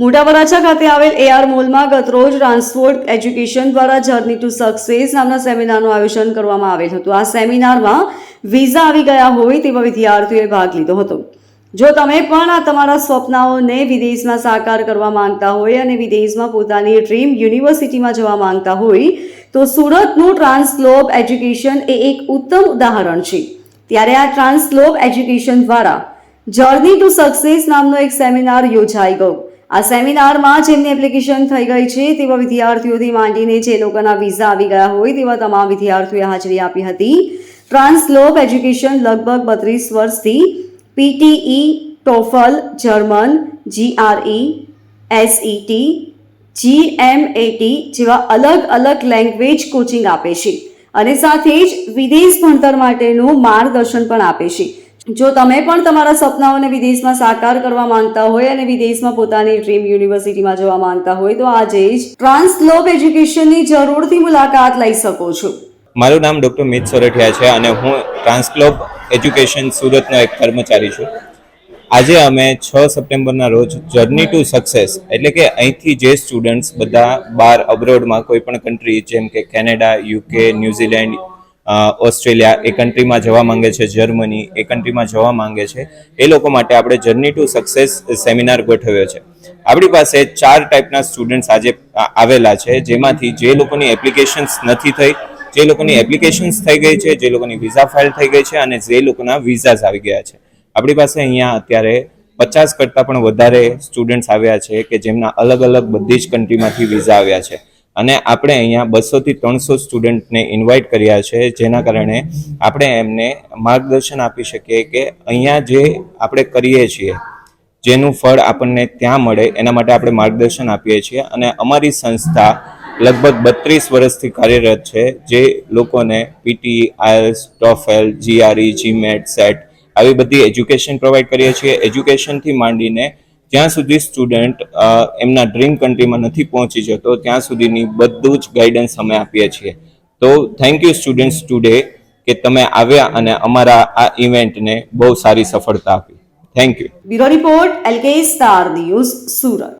મોટા વરાછા ખાતે આવેલ એઆર મોલમાં ગતરોજ ટ્રાન્સપોર્ટ એજ્યુકેશન દ્વારા જર્ની ટુ સક્સેસ નામના સેમિનારનું આયોજન કરવામાં આવેલ હતું. આ સેમિનારમાં વિઝા આવી ગયા હોય તેવા વિદ્યાર્થીઓએ ભાગ લીધો હતો. જો તમે પણ આ તમારા સ્વપ્નાઓને વિદેશમાં સાકાર કરવા માંગતા હોય અને વિદેશમાં પોતાની ડ્રીમ યુનિવર્સિટીમાં જવા માંગતા હોય, તો સુરતનું ટ્રાન્સગ્લોબ એજ્યુકેશન એ એક ઉત્તમ ઉદાહરણ છે. ત્યારે આ ટ્રાન્સગ્લોબ એજ્યુકેશન દ્વારા જર્ની ટુ સક્સેસ નામનો એક સેમિનાર યોજાઈ ગયો. આ સેમિનારમાં જેમની એપ્લિકેશન થઈ ગઈ છે, તેવા વિદ્યાર્થીઓથી માંડીને જે લોકોના વિઝા આવી ગયા હોય, તેવા તમામ વિદ્યાર્થીઓએ હાજરી આપી હતી. ટ્રાન્સલોબ એજ્યુકેશન લગભગ બત્રીસ વર્ષથી PTE TOEFL, German GRE SET GMAT જેવા અલગ અલગ લેંગ્વેજ કોચિંગ આપે છે. અને સાથે જ વિદેશ ભણતર માટેનું માર્ગદર્શન પણ આપે છે. જો તમે પણ તમારા સપનાઓને વિદેશમાં સાકાર કરવા માંગતા હોય અને વિદેશમાં પોતાની ડ્રીમ યુનિવર્સિટીમાં જવા માંગતા હોય, તો આજે જ ટ્રાન્સગ્લોબ એજ્યુકેશનની જરૂરથી મુલાકાત લઈ શકો છો. મારું નામ ડૉક્ટર મિત સોરઠિયા છે અને હું ટ્રાન્સગ્લોબ એજ્યુકેશન સુરતનો એક કર્મચારી છું. આજે અમે છ સપ્ટેમ્બરના રોજ જર્ની ટુ સક્સેસ એટલે કે અહીંથી જે સ્ટુડન્ટ્સ બધા બહાર અબ્રોડમાં કોઈ પણ કન્ટ્રી જેમ કે Canada UK New Zealand Australia એ કન્ટ્રીમાં જવા માંગે છે, જર્મની એ કન્ટ્રીમાં જવા માંગે છે. એ લોકો માટે આપણે જર્ની ટુ સક્સેસ સેમિનાર ગોઠવ્યો છે. આપણી પાસે ચાર ટાઈપના સ્ટુડન્ટ્સ આજે આવેલા છે, જેમાંથી જે લોકોની એપ્લિકેશન્સ નથી થઈ, જે લોકોની એપ્લિકેશન્સ થઈ ગઈ છે, જે લોકોની વિઝા ફાઇલ થઈ ગઈ છે અને જે લોકોના વિઝાઝ આવી ગયા છે. આપણી પાસે અહીંયા અત્યારે પચાસ કરતાં પણ વધારે સ્ટુડન્ટ્સ આવ્યા છે કે જેમના અલગ અલગ બધી જ કન્ટ્રીમાંથી વિઝા આવ્યા છે. અને આપણે અહીંયા બસોથી ત્રણસો સ્ટુડન્ટને ઇન્વાઇટ કર્યા છે, જેના કારણે આપણે એમને માર્ગદર્શન આપી શકીએ કે અહીંયા જે આપણે કરીએ છીએ, જેનું ફળ આપણને ત્યાં મળે, એના માટે આપણે માર્ગદર્શન આપીએ છીએ. અને અમારી સંસ્થા લગભગ બત્રીસ વર્ષથી કાર્યરત છે, જે લોકોને PT IELTS TOEFL GRE GMAT SAT આવી બધી એજ્યુકેશન પ્રોવાઈડ કરીએ છીએ. એજ્યુકેશનથી માંડીને જ્યાં સુધી સ્ટુડન્ટ એમના ડ્રીમ કન્ટ્રીમાં નથી પહોંચી જતો, ત્યાં સુધીની બધું જ ગાઈડન્સ અમે આપીએ છીએ. તો થેન્ક યુ સ્ટુડન્ટ્સ ટુડે કે તમે આવ્યા અને અમારા આ ઇવેન્ટને બહુ સારી સફળતા આપી. Thank you bureau report LK star news Surat.